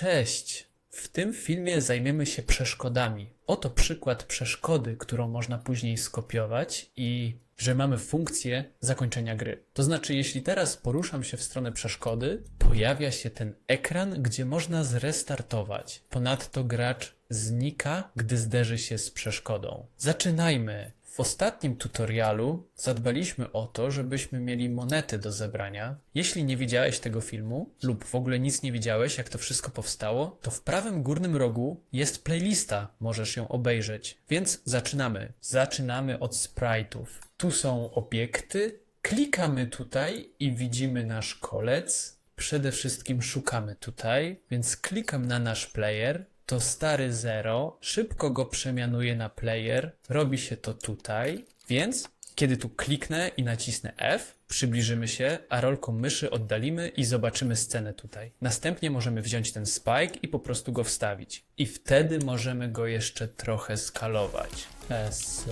Cześć! W tym filmie zajmiemy się przeszkodami. Oto przykład przeszkody, którą można później skopiować i że mamy funkcję zakończenia gry. To znaczy, jeśli teraz poruszam się w stronę przeszkody, pojawia się ten ekran, gdzie można zrestartować. Ponadto gracz znika, gdy zderzy się z przeszkodą. Zaczynajmy! W ostatnim tutorialu zadbaliśmy o to, żebyśmy mieli monety do zebrania. Jeśli nie widziałeś tego filmu lub w ogóle nic nie widziałeś, jak to wszystko powstało, to w prawym górnym rogu jest playlista, możesz ją obejrzeć. Więc zaczynamy. Zaczynamy od sprite'ów. Tu są obiekty. Klikamy tutaj i widzimy nasz kolec. Przede wszystkim szukamy tutaj, więc klikam na nasz player, to stary 0, szybko go przemianuję na player, robi się to tutaj, więc kiedy tu kliknę i nacisnę F, przybliżymy się, a rolką myszy oddalimy i zobaczymy scenę tutaj. Następnie możemy wziąć ten spike i po prostu go wstawić. I wtedy możemy go jeszcze trochę skalować.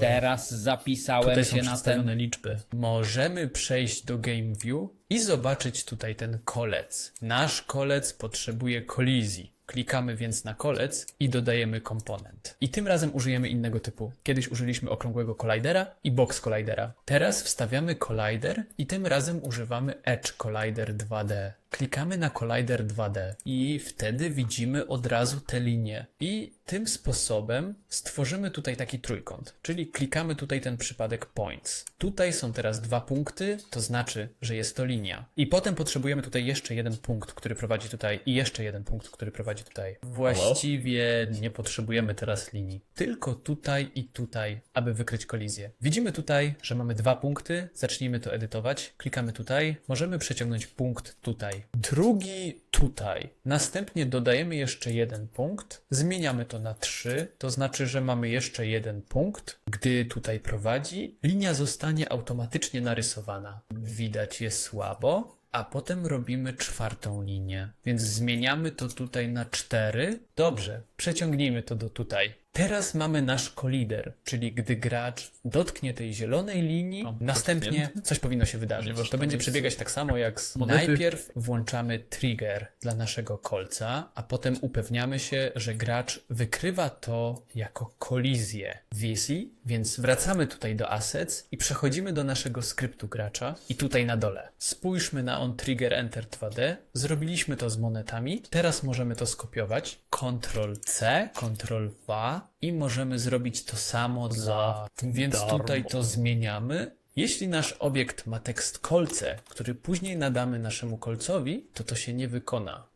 Teraz zapisałem Tutaj są się na przedstawione ten. liczby. Możemy przejść do Game View i zobaczyć tutaj ten kolec. Nasz kolec potrzebuje kolizji. Klikamy więc na kolec i dodajemy komponent. I tym razem użyjemy innego typu. Kiedyś użyliśmy okrągłego collidera i box collidera. Teraz wstawiamy collider i tym razem używamy Edge Collider 2D. Klikamy na Collider 2D i wtedy widzimy od razu te linie. I tym sposobem stworzymy tutaj taki trójkąt, czyli klikamy tutaj ten przypadek points. Tutaj są teraz dwa punkty, to znaczy, że jest to linia. I potem potrzebujemy tutaj jeszcze jeden punkt, który prowadzi tutaj i jeszcze jeden punkt, który prowadzi tutaj. Właściwie nie potrzebujemy teraz linii, tylko tutaj i tutaj, aby wykryć kolizję. Widzimy tutaj, że mamy dwa punkty, zacznijmy to edytować. Klikamy tutaj, możemy przeciągnąć punkt tutaj. Drugi tutaj. Następnie dodajemy jeszcze jeden punkt, zmieniamy to na 3, to znaczy, że mamy jeszcze jeden punkt. Gdy tutaj prowadzi, linia zostanie automatycznie narysowana. Widać je słabo, a potem robimy czwartą linię. Więc zmieniamy to tutaj na 4. Dobrze, przeciągnijmy to do tutaj. Teraz mamy nasz kolider, czyli gdy gracz dotknie tej zielonej linii, następnie coś powinno się wydarzyć. Ponieważ To będzie przebiegać tak samo jak z. Najpierw włączamy trigger dla naszego kolca, a potem upewniamy się, że gracz wykrywa to jako kolizję wizji, więc wracamy tutaj do assets i przechodzimy do naszego skryptu gracza i tutaj na dole. Spójrzmy na on trigger enter 2D. Zrobiliśmy to z monetami. Teraz możemy to skopiować. Ctrl C, Ctrl V i możemy zrobić to samo dla... Więc darmo. tutaj to zmieniamy. Jeśli nasz obiekt ma tekst kolce, który później nadamy naszemu kolcowi, to to się nie wykona.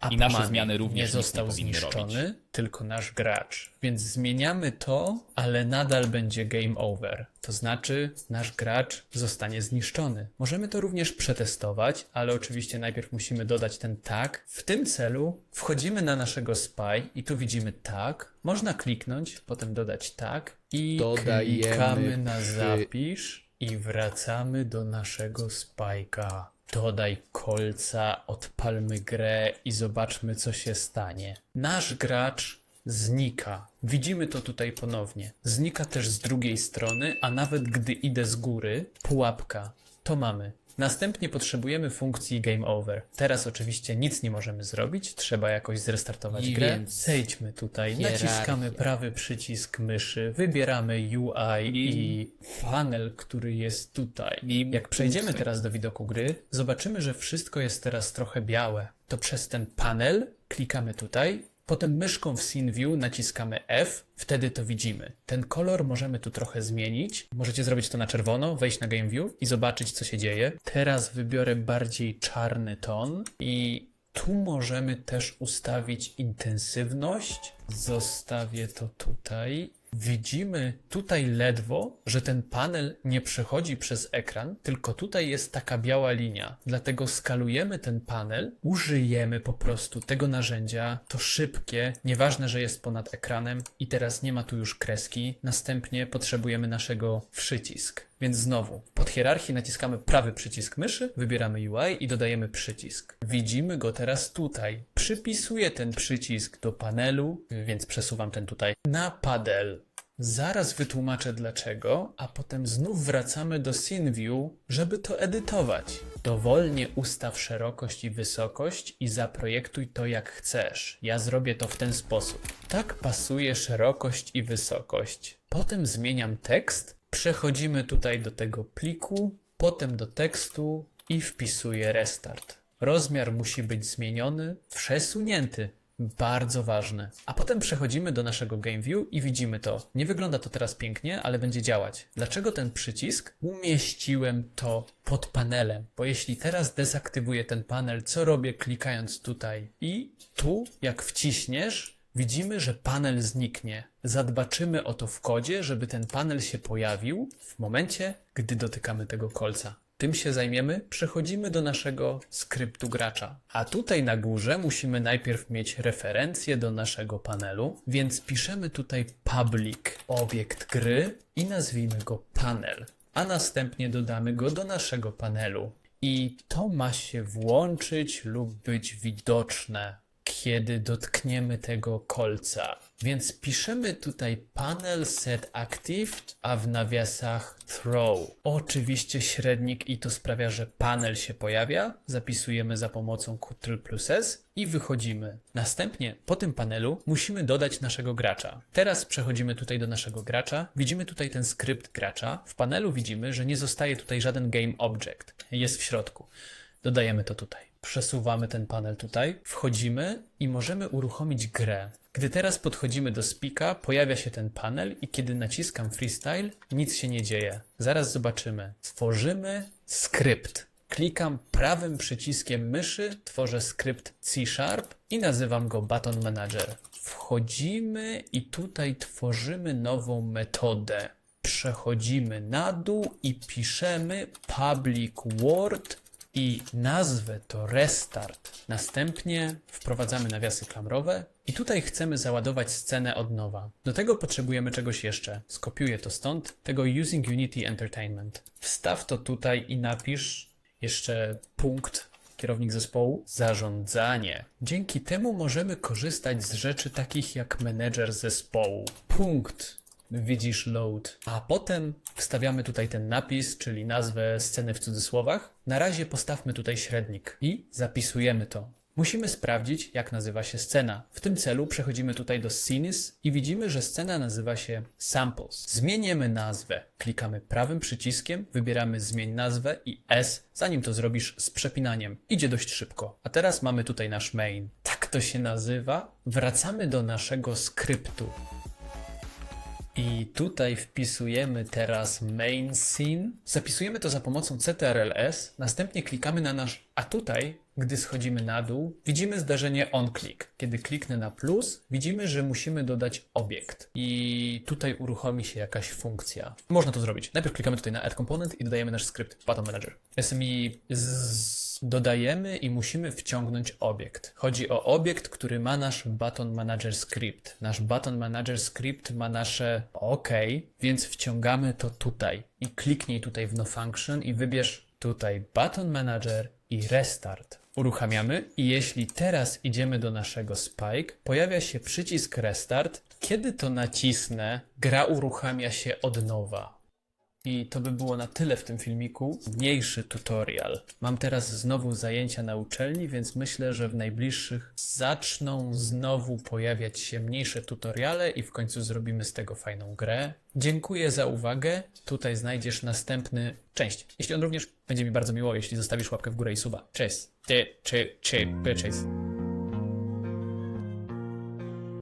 A I nasze zmiany również nie nic nie został zniszczony, robić. tylko nasz gracz. Więc zmieniamy to, ale nadal będzie game over. To znaczy, nasz gracz zostanie zniszczony. Możemy to również przetestować, ale oczywiście najpierw musimy dodać ten tag. W tym celu wchodzimy na naszego spy i tu widzimy tag. Można kliknąć, potem dodać tag i Dodajemy klikamy na zapisz i wracamy do naszego spajka. Dodaj kolca, odpalmy grę i zobaczmy, co się stanie. Nasz gracz znika. Widzimy to tutaj ponownie. Znika też z drugiej strony, a nawet gdy idę z góry, pułapka. To mamy. Następnie potrzebujemy funkcji Game Over. Teraz oczywiście nic nie możemy zrobić, trzeba jakoś zrestartować I grę. więc Zejdźmy tutaj, hierarchia. naciskamy prawy przycisk myszy, wybieramy UI i panel, który jest tutaj. Jak przejdziemy teraz do widoku gry, zobaczymy, że wszystko jest teraz trochę białe. To przez ten panel klikamy tutaj, potem myszką w Scene View naciskamy F, wtedy to widzimy. Ten kolor możemy tu trochę zmienić. Możecie zrobić to na czerwono, wejść na Game View i zobaczyć, co się dzieje. Teraz wybiorę bardziej czarny ton i tu możemy też ustawić intensywność. Zostawię to tutaj. Widzimy tutaj ledwo, że ten panel nie przechodzi przez ekran, tylko tutaj jest taka biała linia. Dlatego skalujemy ten panel, użyjemy po prostu tego narzędzia. To szybkie, nieważne, że jest ponad ekranem i teraz nie ma tu już kreski. Następnie potrzebujemy naszego przycisk. Więc znowu, pod hierarchię naciskamy prawy przycisk myszy, wybieramy UI i dodajemy przycisk. Widzimy go teraz tutaj. Przypisuję ten przycisk do panelu, więc przesuwam ten tutaj na panel. Zaraz wytłumaczę dlaczego, a potem znów wracamy do SceneView, żeby to edytować. Dowolnie ustaw szerokość i wysokość i zaprojektuj to jak chcesz. Ja zrobię to w ten sposób. Tak pasuje szerokość i wysokość. Potem zmieniam tekst, przechodzimy tutaj do tego pliku, potem do tekstu i wpisuję restart. Rozmiar musi być zmieniony, przesunięty. Bardzo ważne. A potem przechodzimy do naszego Game View i widzimy to. Nie wygląda to teraz pięknie, ale będzie działać. Dlaczego ten przycisk? Umieściłem to pod panelem, bo jeśli teraz dezaktywuję ten panel, co robię klikając tutaj i tu, jak wciśniesz, widzimy, że panel zniknie. Zadbaczymy o to w kodzie, żeby ten panel się pojawił w momencie, gdy dotykamy tego kolca. Tym się zajmiemy, przechodzimy do naszego skryptu gracza. A tutaj na górze musimy najpierw mieć referencję do naszego panelu, więc piszemy tutaj public obiekt gry i nazwijmy go panel, a następnie dodamy go do naszego panelu. I to ma się włączyć lub być widoczne kiedy dotkniemy tego kolca. Więc piszemy tutaj panel set active, a w nawiasach throw. Oczywiście średnik i to sprawia, że panel się pojawia. Zapisujemy za pomocą Ctrl plus S i wychodzimy. Następnie po tym panelu musimy dodać naszego gracza. Teraz przechodzimy tutaj do naszego gracza. Widzimy tutaj ten skrypt gracza. W panelu widzimy, że nie zostaje tutaj żaden game object. Jest w środku. Dodajemy to tutaj. Przesuwamy ten panel tutaj, wchodzimy i możemy uruchomić grę. Gdy teraz podchodzimy do spika, pojawia się ten panel i kiedy naciskam freestyle, nic się nie dzieje. Zaraz zobaczymy. Tworzymy skrypt. Klikam prawym przyciskiem myszy, tworzę skrypt C Sharp i nazywam go Button Manager. Wchodzimy i tutaj tworzymy nową metodę. Przechodzimy na dół i piszemy public word i nazwę to restart. Następnie wprowadzamy nawiasy klamrowe i tutaj chcemy załadować scenę od nowa. Do tego potrzebujemy czegoś jeszcze. Skopiuję to stąd, tego Using Unity Entertainment. Wstaw to tutaj i napisz jeszcze punkt kierownik zespołu, zarządzanie. Dzięki temu możemy korzystać z rzeczy takich jak menedżer zespołu. Punkt widzisz load. A potem wstawiamy tutaj ten napis, czyli nazwę sceny w cudzysłowach. Na razie postawmy tutaj średnik i zapisujemy to. Musimy sprawdzić, jak nazywa się scena. W tym celu przechodzimy tutaj do Scenes i widzimy, że scena nazywa się Samples. Zmieniamy nazwę. Klikamy prawym przyciskiem, wybieramy Zmień nazwę i S, zanim to zrobisz z przepinaniem. Idzie dość szybko. A teraz mamy tutaj nasz main. Tak to się nazywa. Wracamy do naszego skryptu. I tutaj wpisujemy teraz main scene. Zapisujemy to za pomocą CTRL-S, następnie klikamy na nasz, a tutaj, gdy schodzimy na dół, widzimy zdarzenie onClick. Kiedy kliknę na plus, widzimy, że musimy dodać obiekt. I tutaj uruchomi się jakaś funkcja. Można to zrobić. Najpierw klikamy tutaj na Add Component i dodajemy nasz skrypt Button Manager. SMI z dodajemy i musimy wciągnąć obiekt. Chodzi o obiekt, który ma nasz Button Manager Script. Nasz Button Manager Script ma nasze OK, więc wciągamy to tutaj. I kliknij tutaj w No Function i wybierz tutaj Button Manager i Restart. Uruchamiamy i jeśli teraz idziemy do naszego Spike, pojawia się przycisk Restart. Kiedy to nacisnę, gra uruchamia się od nowa. I to by było na tyle w tym filmiku. Mniejszy tutorial. Mam teraz znowu zajęcia na uczelni, więc myślę, że w najbliższych zaczną znowu pojawiać się mniejsze tutoriale i w końcu zrobimy z tego fajną grę. Dziękuję za uwagę. Tutaj znajdziesz następny część. Jeśli on również będzie mi bardzo miło, jeśli zostawisz łapkę w górę i suba. Cześć. Ty, czy, czy, cześć.